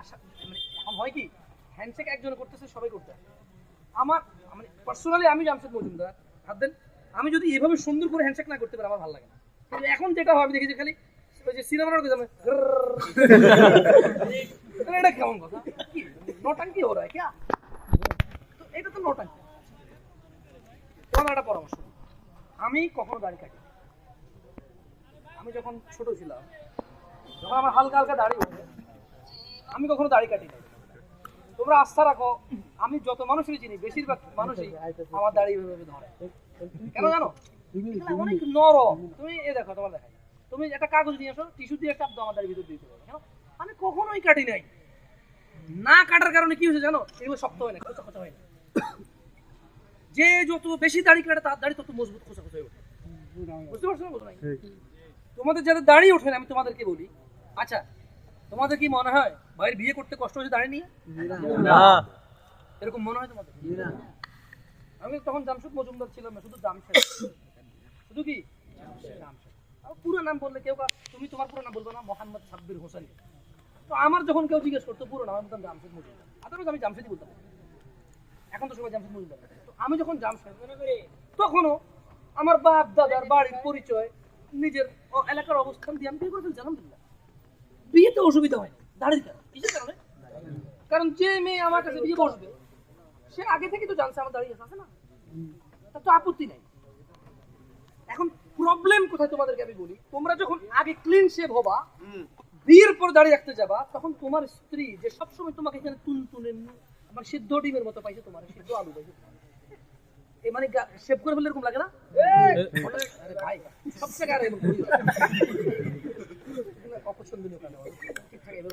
আশা মানে এখন হয় কি হ্যান্ডশেক একজনে করতেছে, সবাই করতে আমার মানে পার্সোনালি আমি জামশেদ মজুমদার হাত দেন আমি যদি এভাবে সুন্দর করে হ্যান্ডশেক না করতে পারি, আমার ভালো লাগে না। কিন্তু এখন যেটা হয়, আমি দেখি যে খালি ওই যে সিনেমার কথা এটা কেমন কথা? কি, নটাঙ্কি ওরা ক্যা তো এটা তো নটাঙ্কি। তোমার একটা পরামর্শ। আমি কখনো দাড়ি কাটি আমি যখন ছোট ছিলাম যখন আমার হালকা হালকা দাড়ি ওঠে আমি কখনো দাড়ি কাটি না তোমরা আস্থা রাখো আমি যত মানুষই চিনি বেশিরভাগ মানুষই আমার দাড়ি ধরে কেন জানো অনেক নরম তুমি এ দেখো তোমার দেখাই তুমি একটা কাগজ নিয়ে আসো টিস্যু দিয়ে দাও আমার ভিতর দিতে পারো কেন আমি কখনোই কাটি নাই না কাটার কারণে কি হয়েছে জানো এগুলো শক্ত হয় না খোঁচা হয় না যে যত বেশি দাড়ি কাটে তার দাড়ি তত মজবুত খোঁচা খোঁচা হয়ে ওঠে বুঝতে পারছ তোমাদের যাদের দাড়ি ওঠে না আমি তোমাদেরকে বলি আচ্ছা তোমাদের কি মনে হয় ভাইয়ের বিয়ে করতে কষ্ট হয়েছে দাড়ি নিয়ে? না। এরকম মনে হয় তোমাদের? আমি তখন জামশেদ মজুমদার ছিলাম না শুধু জামশেদ। শুধু কি? পুরো নাম বললে কেউ কা- তুমি তোমার পুরো নাম বলবে না মোহাম্মদ সাব্বির হোসেন। তো আমার যখন কেউ জিজ্ঞেস করতো পুরো নাম আমি বলতাম জামশেদ মজুমদার। আদারওয়াইজ আমি জামশেদই বলতাম। এখন তো সবাই জামশেদ মজুমদার। তো আমি যখন জামশেদ তখনও আমার বাপ দাদার বাড়ির পরিচয় নিজের এলাকার অবস্থান দিয়ে আমি বিয়ে করে ফেলছি আলহামদুলিল্লাহ। বিয়েতে অসুবিধা হয়নি দাঁড়িয়ে কেন কিসের কারণে কারণ যে মেয়ে আমার কাছে বিয়ে বসবে সে আগে থেকে তো জানছে আমার দাঁড়িয়ে আছে না? তার তো আপত্তি নাই। এখন প্রবলেম কোথায় তোমাদেরকে আমি বলি? তোমরা যখন আগে ক্লিন শেভ হবা বিয়ের পর দাঁড়িয়ে রাখতে যাবা তখন তোমার স্ত্রী যে সবসময় তোমাকে এখানে তুন তুনে আমার সিদ্ধ ডিমের মতো পাইছে তোমার সিদ্ধ আলু পাইছে। এই মানে শেভ করে ফেললে এরকম লাগে না? ভাই সব জায়গায় এরকম না। অপছন্দনীয় কাজ আমার। এবার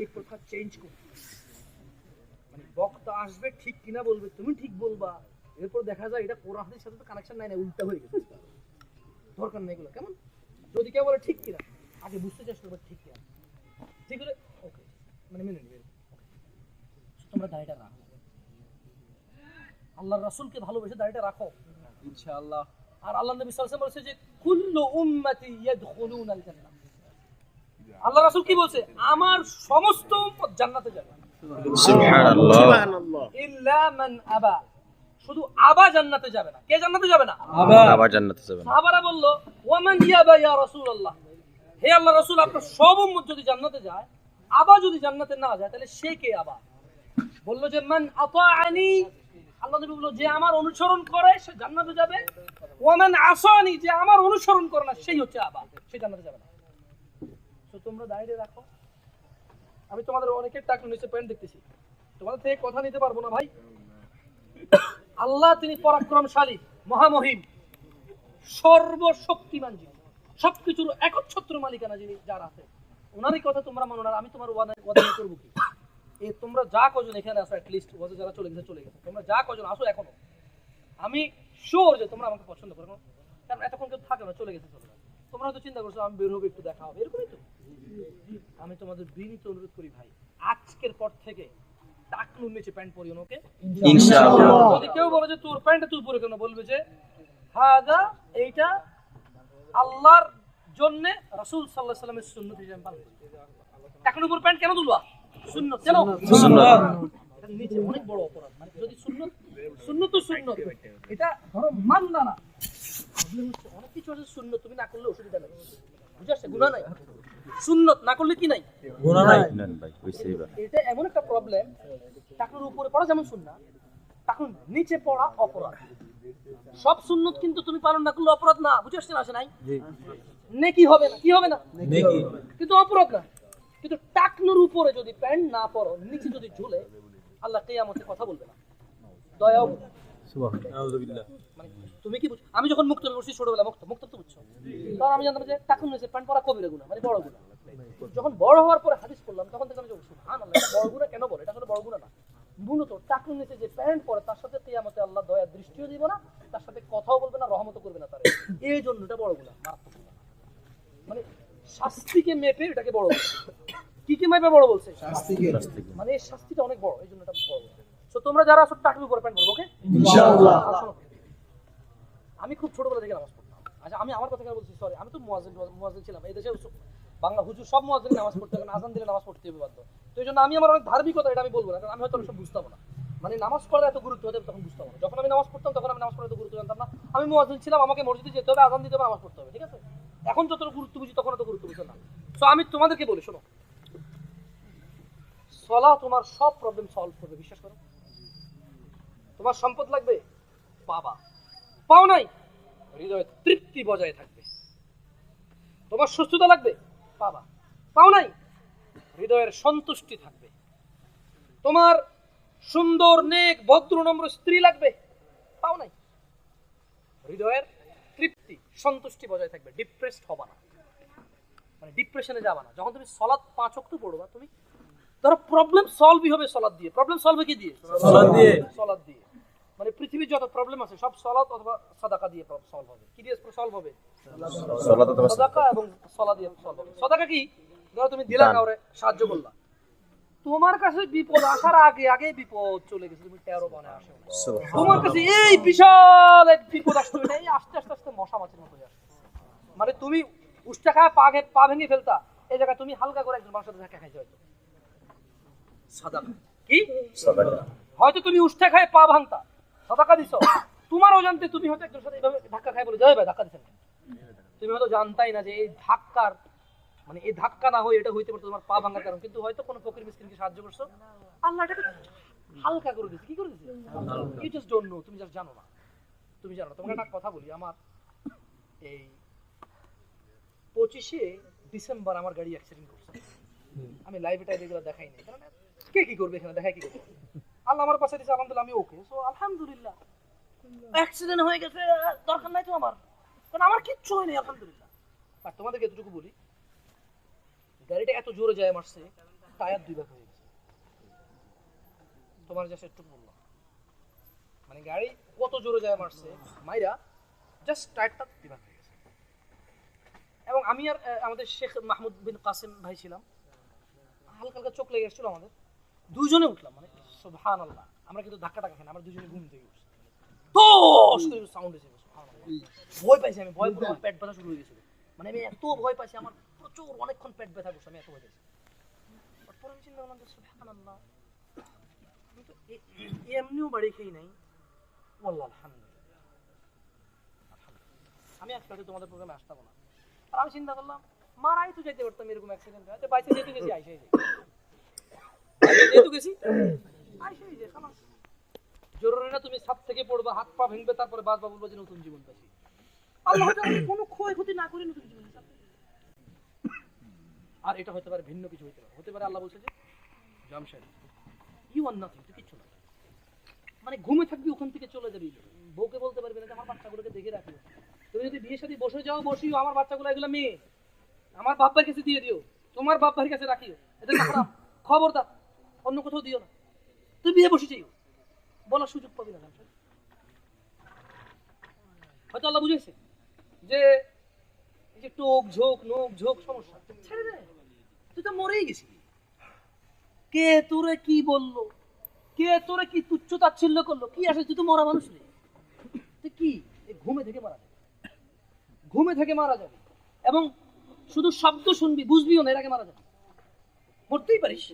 এই প্রথা চেঞ্জ করো। মানে বক্তা আসবে ঠিক কিনা বলবে তুমি ঠিক বলবা। এরপর দেখা যায় এটা কোরআন হাদিসের সাথে তো কানেকশন নাই না উল্টা হয়ে গেছে। দরকার নেই এগুলো কেমন? যদি কেউ বলে ঠিক কিনা আগে বুঝতে চেষ্টা করবে ঠিক কিনা। ঠিক হলে ওকে মানে মেনে নেবে। তোমরা দাড়িটা রাখো। আল্লাহর রাসূলকে ভালোবেসে দাড়িটা রাখো। ইনশাআল্লাহ। আর আল্লাহ নবী সাল্লাল্লাহু আলাইহি ওয়াসাল্লাম বলেছে যে কুল্লু উম্মতি ইয়াদখুলুনাল জান্নাহ আল্লাহ রাসূল কি বলছে? আমার সমস্ত উম্মত জান্নাতে যাবে। সুবহানাল্লাহ। ইল্লা মান আবা। শুধু আবা জান্নাতে যাবে না। কে জান্নাতে যাবে না? আবার জান্নাতে যাবেন সাহাবারা বলল ওয়ামান ইয়াবা ইয়া রাসূলুল্লাহ? হে আল্লাহ রাসূল আপনার সব উম্মত যদি জান্নাতে যায় আবা যদি জান্নাতে না যায় তাহলে সে কে আবা? বলল যে মান আতাআনি। আল্লাহ নবী বলল যে আমার অনুসরণ করে সে জান্নাতে যাবে। ওয়ামান আসানি যে আমার অনুসরণ করে না সেই হচ্ছে আবা। সে জান্নাতে যাবে না। তো তোমরা দাঁড়িয়ে রাখো আমি তোমাদের অনেকের টাকা নিচে প্যান্ট দেখতেছি। তোমাদের থেকে কথা নিতে পারব না ভাই। আল্লাহ তিনি পরাক্রমশালী, মহামহিম, সর্বশক্তিমান যিনি। সবকিছুর একচ্ছত্র মালিকানা যিনি, যার আছে ওনারই কথা তোমরা মানো না আমি তোমার ওয়াদা ওয়াদা করব কি? এ তোমরা যা কজন এখানে আসো লিস্ট ওয়াদা যারা চলে গেছে চলে গেছে। তোমরা যা কজন আসো এখনও, আমি শিওর যে তোমরা আমাকে পছন্দ করো। কারণ এতক্ষণ কেউ থাকে না, চলে গেছে, চলে তোমরা হয়তো চিন্তা করছ, আমি বের হব, একটু দেখা হবে, এরকমই তো। আমি তোমাদের বিনীত অনুরোধ করি ভাই আজকের পর থেকে টাকনুর নিচে প্যান্ট পরিও ওকে? ইনশাআল্লাহ। যদি কেউ বলে যে তোর প্যান্টটা তুই পরে কেন বলবে যে হাদা এইটা আল্লাহর জন্য রাসূল সাল্লাল্লাহু আলাইহি সাল্লামের সুন্নাত হিসেবে পালন। এখন উপর প্যান্ট কেন তুলবা? সুন্নাত কেন? সুন্নাত। এটা নিচে অনেক বড় অপরাধ মানে যদি সুন্নাত সুন্নাত সুন্নাত। এটা ধরো মানলা না। প্রবলেম হচ্ছে অনেক কিছু আছে সুন্নাত তুমি না করলে অসুবিধা নেই। বুঝে আসছে? গুনাহ নাই? সুন্নাত না করলে কি নাই? গুনাহ নাই। ভাই এটা এমন একটা প্রবলেম টাকুর উপরে পড়া যেমন সুন্না টাকুর নিচে পড়া অপরাধ। সব সুন্নত কিন্তু তুমি পালন না করলে অপরাধ না বুঝে আসছে না আসে নাই? নেকি হবে না কি হবে না? নেকি কিন্তু অপরাধ না। কিন্তু টাকনুর উপরে যদি প্যান্ট না পরো নিচে যদি ঝুলে আল্লাহ কেয়ামতে কথা বলবে না। সুবহানাল্লাহ। মানে তুমি কি বুঝছ আমি যখন মুক্ত করছি ছোটবেলা মুক্ত মুক্ত তো বুঝছ। তখন আমি জানতাম যে টাকুন নিচে প্যান্ট পরা কবিরা গুণা মানে বড় গুণা যখন বড় হওয়ার পরে হাদিস পড়লাম তখন থেকে আমি সুবহানাল্লাহ এটা বড় গুণা কেন বলে? এটা আসলে বড় গুণা না। মূলত টাকুন নিচে যে প্যান্ট পরে তার সাথে কেয়ামতে আল্লাহ দয়া দৃষ্টিও দিব না তার সাথে কথাও বলবে না রহমতও করবে না তার। এই জন্য এটা বড় গুণা মারাত্মক। মানে শাস্তিকে মেপে এটাকে বড় কি কি মেপে বড় বলছে? মানে এই শাস্তিটা অনেক বড় এই জন্য এটা বড় বলছে। তো তোমরা যারা আসো টাকুর উপরে প্যান্ট পরবো ওকে ইনশাআল্লাহ। আমি খুব ছোটবেলা থেকে নামাজ পড়তাম। আচ্ছা আমি আমার কথা বলছি? সরি আমি তো মুয়াজ্জিন মুয়াজ্জিন ছিলাম। এই দেশে বাংলা হুজুর সব মুয়াজ্জিন নামাজ পড়তে হবে আজান দিলে নামাজ পড়তে হবে বাধ্য। তো এই জন্য আমি আমার অনেক ধার্মিকতা, এটা আমি বলব না, কারণ আমি হয়তো অনেক সময় বুঝতে পারব না। মানে নামাজ পড়ার এত গুরুত্ব হতে তখন বুঝতে পারব না। যখন আমি নামাজ পড়তাম, তখন আমি নামাজ পড়ার এত গুরুত্ব জানতাম না। আমি মুয়াজ্জিন ছিলাম, আমাকে মসজিদে যেতে হবে, আজান দিতে হবে, নামাজ পড়তে হবে, ঠিক আছে? এখন যত গুরুত্ব বুঝি, তখন এত গুরুত্ব বুঝে না। তো আমি তোমাদেরকে বলি, শোনো। সলা তোমার সব প্রবলেম সলভ করবে, বিশ্বাস করো। তোমার সম্পদ লাগবে? পাবা। পাও নাই? হৃদয়ে তৃপ্তি বজায় থাকবে। তোমার সুস্থতা লাগবে? পাবা পাও নাই? হৃদয়ের সন্তুষ্টি থাকবে। তোমার সুন্দর নেক ভদ্র নম্র স্ত্রী লাগবে? পাও নাই? হৃদয়ের তৃপ্তি সন্তুষ্টি বজায় থাকবে। ডিপ্রেসড হবা না। মানে ডিপ্রেশনে যাবা না। যখন তুমি সলাদ পাঁচ অক্ট পড়বা তুমি ধরো প্রবলেম সলভই হবে সলাদ দিয়ে। প্রবলেম সলভ কি দিয়ে? সলাদ দিয়ে। সলাদ দিয়ে। মানে পৃথিবীর যত প্রবলেম আছে সব সলাদ অথবা সাদাকা দিয়ে সলভ হবে। কি দিয়ে সলভ হবে? সলাত সদাকা। এবং সলা দিয়ে সলভ হবে। সদাকা কি? ধরো তুমি দিলা। কাউরে সাহায্য করলা। তোমার কাছে বিপদ আসার আগে আগে বিপদ চলে গেছে তুমি তেরো বানে আসো। তোমার কাছে এই বিশাল এক বিপদ আসতে এই আস্তে আস্তে আস্তে মশা মাছের মতো মানে তুমি উষ্টা খায় পা পা ভেঙে ফেলতা এই জায়গায় তুমি হালকা করে একজন মানুষের ধাক্কা খাইছো হয়তো। সাদাকা। কি? সদাকা। হয়তো তুমি উষ্টা খায় পা ভাঙতা। সদাকা দিছো? তোমার অজান্তে তুমি হয়তো একজন সাথে এইভাবে ধাক্কা খাই বলে যাবে ভাই ধাক্কা দিচ্ছেন তুমি হয়তো জানতাই না যে এই ধাক্কার মানে এই ধাক্কা না হয়ে এটা হইতে পারতো তোমার পা ভাঙার কারণ কিন্তু হয়তো কোনো ফকির মিসকিনকে সাহায্য করছ? আল্লাহ এটাকে হালকা করে দিচ্ছে কি করে দিচ্ছে ইউ জাস্ট ডোন্ট নো তুমি জাস্ট জানো না। তুমি জানো তোমাকে একটা কথা বলি আমার এই পঁচিশে ডিসেম্বর আমার গাড়ি অ্যাক্সিডেন্ট করছে। আমি লাইভে টাইভে এগুলো দেখাই নাই। কারণ কে কি করবে এখানে? দেখাই কি করবে? আল্লাহ আমার পাশে দিচ্ছে আলহামদুলিল্লাহ, আমি ওকে সো আলহামদুলিল্লাহ। অ্যাক্সিডেন্ট হয়ে গেছে দরকার নাই তো আমার। কারণ আমার কিচ্ছু হয়নি, আলহামদুলিল্লাহ। আর তোমাদেরকে এতটুকু বলি, গাড়িটা এত জোরে যায় মারছে টায়ার দুই ভাগ হয়ে গেছে। তোমার জাস্ট একটু বললাম। মানে গাড়ি কত জোরে যায় মারছে মাইরা জাস্ট টায়ারটা দুই ভাগ হয়ে গেছে। এবং আমি আর আমাদের শেখ মাহমুদ বিন কাসেম ভাই ছিলাম। হালকা হালকা চোখ লেগে এসেছিল আমাদের। দুজনে উঠলাম। সুবহান আল্লাহ আমরা কিন্তু ধাক্কা টাকা খাই আমরা দুজনে ঘুম থেকে উঠছি। তো সাউন্ড এসে ভয় পাইছি আমি ভয় আমার পেট ব্যথা শুরু হয়ে গেছিল। মানে আমি এত ভয় পাইছি আমার প্রচুর অনেকক্ষণ পেট ব্যথা করছে আমি এত ভয় পাইছি। পরে আমি চিন্তা করলাম যে আমি তো এমনিও বাড়ি খেয়ে নাই। ওয়াল্লাহ আলহামদুলিল্লাহ। আমি আজকে তোমাদের প্রোগ্রামে আসতাম না। আর আমি চিন্তা করলাম মারাই তো যেতে পারতাম এরকম অ্যাক্সিডেন্ট হয় বাইসে যেহেতু গেছি আইসাই যেহেতু গেছি। জরুরি না তুমি ছাদ থেকে পড়বা হাত পা ভেঙবে তারপরে নতুন জীবন পাচ্ছি আল্লাহ তাআলা কোনো ক্ষয়ক্ষতি না করে নতুন জীবন আর এটা হতে পারে ভিন্ন কিছু হতে পারে। হতে পারে আল্লাহ বলছে যে জামশেদ ইউ আর নাথিং তুই কিচ্ছু না। মানে ঘুমে থাকবি ওখান থেকে চলে যাবি। বউকে বলতে পারবি না যে আমার বাচ্চাগুলোকে দেখে রাখিও। তুমি যদি বিয়ের সাথে বসে যাও বসিও আমার বাচ্চাগুলো এগুলো মেয়ে। আমার বাপ্পার কাছে দিয়ে দিও। তোমার বাপ্পার কাছে রাখিও। এদের খারাপ। খবরদার অন্য কোথাও দিও না। তুই বিয়ে বসে যাইও বলার সুযোগ পাবি না হয়তো আল্লাহ বুঝেছে যে যে টোক ঝোক, নোক ঝোক সমস্যা ছেড়ে দে তুই তো মরেই গেছি কে তোরে কি বলল? কে তোরে কি তুচ্ছ তাচ্ছিল্য করল? কি আসে? তুই তো মরা মানুষ নেই তুই কি? ঘুমে থেকে মারা যাবে। ঘুমে থেকে মারা যাবে। এবং শুধু শব্দ শুনবি, বুঝবিও না, এর আগে মারা যাবে। মরতেই পারিস।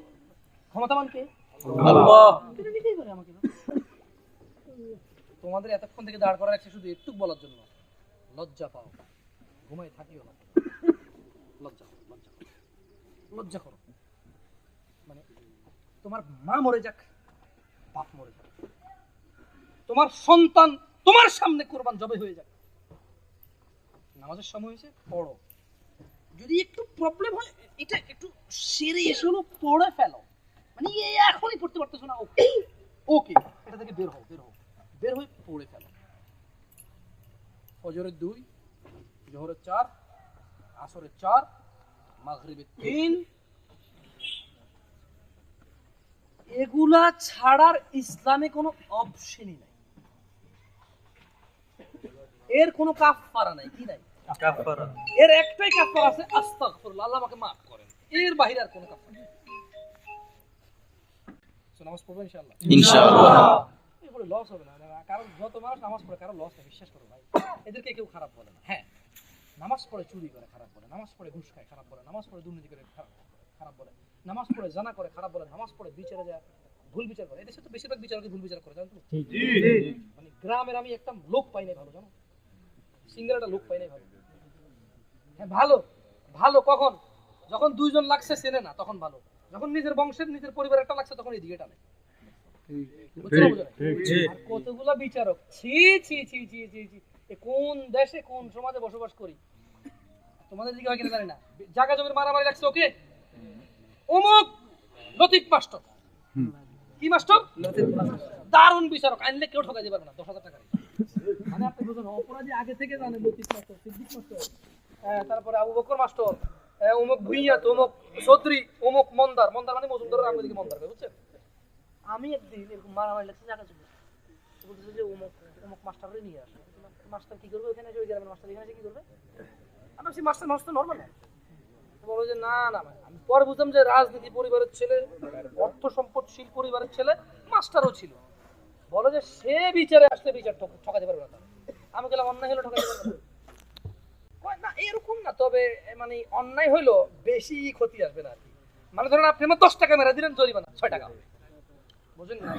ক্ষমতাবান কে? তোমাদের এতক্ষণ থেকে দাঁড় করা রাখছে শুধু একটু বলার জন্য। লজ্জা পাও। ঘুমাই থাকিও না। লজ্জা লজ্জা লজ্জা করো। মানে তোমার মা মরে যাক, বাপ মরে যাক। তোমার সন্তান তোমার সামনে কোরবান জবে হয়ে যাক। নামাজের সময় হয়েছে, পড়ো। যদি একটু প্রবলেম হয়, এটা একটু সেরে এসে হলো পড়ে ফেলো। মানে এখনই পড়তে পারতেছো না ওকে ওকে এটা থেকে বের হও বের হও বের হয়ে পড়ে ফেলো। ফজরের দুই জোহরের চার আসরের চার মাগরিবের তিন। এগুলা ছাড়ার ইসলামে কোনো অপশনই নাই। এর কোনো কাফারা নাই কি নাই? কাফারা এর একটাই কাফারা আছে আস্তাগফিরুল্লাহ আল্লাহ আমাকে maaf করেন। এর বাহিরে আর কোনো So, নামাজ পড়ব ইনশাআল্লাহ। ইনশাআল্লাহ। এগুলো লস হবে না। কারণ যত মানুষ নামাজ পড়ে কারও লস বিশ্বাস করো ভাই। এদেরকে কেউ খারাপ বলে না। হ্যাঁ নামাজ পড়ে চুরি করে খারাপ বলে। নামাজ পড়ে ঘুষ খায় খারাপ বলে। নামাজ পড়ে দুর্নীতি করে খারাপ খারাপ বলে। নামাজ পড়ে জানা করে খারাপ বলে। নামাজ পড়ে বিচারে যায় ভুল বিচার করে। এদেশে তো বেশিরভাগ বিচারকে ভুল বিচার করে জানো তো? মানে গ্রামের আমি একটা লোক পাই নাই ভালো জানো? সিঙ্গেল একটা লোক পাই নাই ভালো। হ্যাঁ ভালো। ভালো কখন? যখন দুইজন লাগছে চেনে না তখন ভালো। যখন নিজের বংশের নিজের পরিবার একটা লাগছে তখন এদিকে টানে। কতগুলা বিচারক ছি ছি ছি ছি ছি ছি কোন দেশে কোন সমাজে বসবাস করি? তোমাদের দিকে হয় কিনা জানি না। জায়গা জমির মারামারি লাগছে ওকে? অমুক মাস্টার। কি মাস্টার? দারুণ বিচারক আনলে কেউ ঠকাইতে পারবে না দশ হাজার টাকা মানে আপনি বুঝুন অপরাধী আগে থেকে জানে লতিফ মাস্টার সিদ্দিক মাস্টার। হ্যাঁ, তারপরে আবু বকর মাস্টার। অমুক ভুইয়া তো অমুক চৌধুরী অমুক মন্দার। মন্দার মানে মজুমদার আমি দিকে মন্দার বুঝছেন? আমি একদিন এরকম মারামারি লাগছে, জায়গা জমি বলতেছে যে অমুক অমুক মাস্টাররে নিয়ে আসে। মাস্টার কি করবে ওখানে? ওই গ্রামের মাস্টার এখানে কি করবে? আমি বলছি মাস্টার মাস্টার নর্মাল বলো যে, না না। আমি পরে বুঝলাম যে রাজনীতি পরিবারের ছেলে, অর্থ সম্পদশীল পরিবারের ছেলে মাস্টারও ছিল। বলো যে, সে বিচারে আসলে বিচার ঠক- ঠকাতে পারবে না আমি গেলাম অন্যায় হলো ঠকাতে পারবে না। না এরকম না তবে মানে অন্যায় হইল বেশি ক্ষতি আসবে না আর কি। মানে ধরেন আপনি আমার দশ টাকা মেরা দিলেন জরিমানা ছয় টাকা। হবে বুঝলেন না?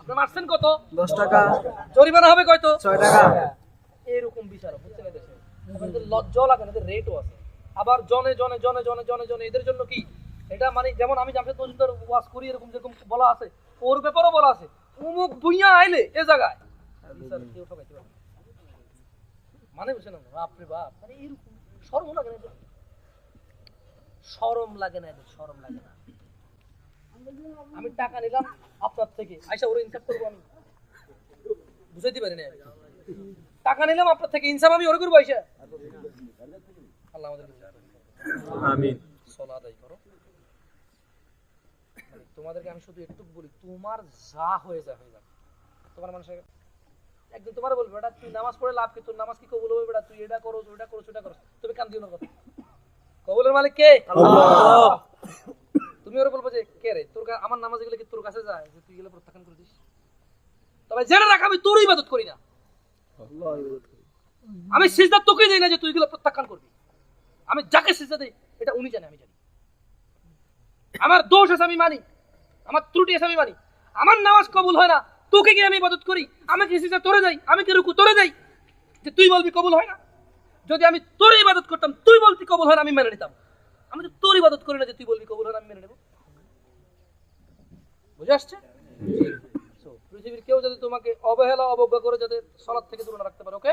আপনি মারছেন কত? দশ টাকা। জরিমানা হবে কয়তো? ছয় টাকা। এরকম বিচার বুঝছেন লজ্জাও লাগে না এদের রেটও আছে। আবার জনে জনে জনে জনে জনে জনে এদের জন্য কি? এটা মানে যেমন আমি জামশেদ মজুমদার ওয়াজ করি এরকম যেরকম বলা আছে ওর ব্যাপারও বলা আছে। উমুক ভুইয়া আইলে এ জায়গায় বিচার কেউ ঠকাইতে পারবে না। মানে বুঝছেন না? বাপরে বাপ মানে এরকম শরম লাগে না? শরম লাগে না এদের শরম লাগে না। আমি টাকা নিলাম আপনার থেকে আইসা ওর ইনসাফ করব আমি। বুঝাইতে পারি না টাকা নিলাম আপনার থেকে ইনসাফ আমি ওরে করব আইসা। আল্লাহ আমাদের আমিন। সলা আদায় করো। মানে তোমাদেরকে আমি শুধু একটু বলি তোমার যা হয়ে যা হয়ে যাবে তোমার মানুষের একদিন তোমার বলবে বেটা তুই নামাজ পড়ে লাভ কি? তোর নামাজ কি কবুল হবে? বেটা তুই এটা করো ওটা করো সেটা করো। তুমি কান দিও না কথা। কবুলের মালিক কে? তুমি ওরা বলব যে কে রে? তোর আমার নামাজ এগুলো কি তোর কাছে যায়? যে তুই গেলে প্রত্যাখ্যান করে দিস? তবে জেনে রাখ আমি তোর ইবাদত করি না। আমি সিজদা তোকে দেই না যে তুই এগুলো প্রত্যাখ্যান করবি। আমি যাকে সিজদা দেই এটা উনি জানে আমি জানি। আমার দোষ আছে আমি মানি। আমার ত্রুটি আছে আমি মানি। আমার নামাজ কবুল হয় না তোকে কি আমি ইবাদত করি? আমি কি সিজদা তোরে দেই আমি কি রুকু তোরে দেই যে তুই বলবি কবুল হয় না। যদি আমি তোর ইবাদত করতাম তুই বলতি কবুল হয় না আমি মেনে নিতাম। আমি তো তোর ইবাদত করি না যে তুই বলবি কবুল হয় না আমি মেনে নেব। বুঝে আসছে? পৃথিবীর কেউ যদি তোমাকে অবহেলা অবজ্ঞা করে যাতে সলাদ থেকে দূরে রাখতে পারে ওকে